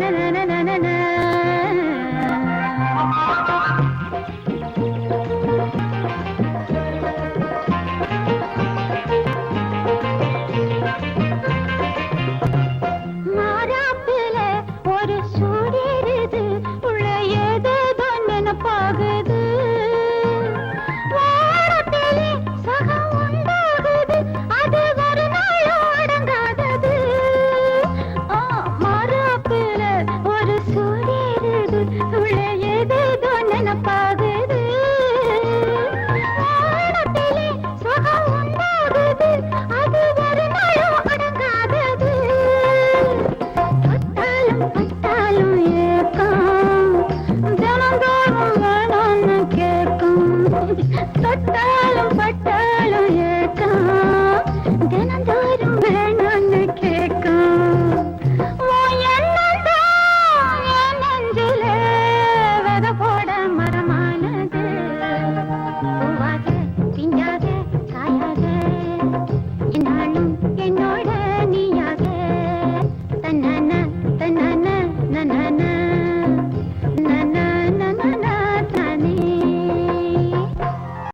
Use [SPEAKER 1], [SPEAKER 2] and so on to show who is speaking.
[SPEAKER 1] na na na na but k n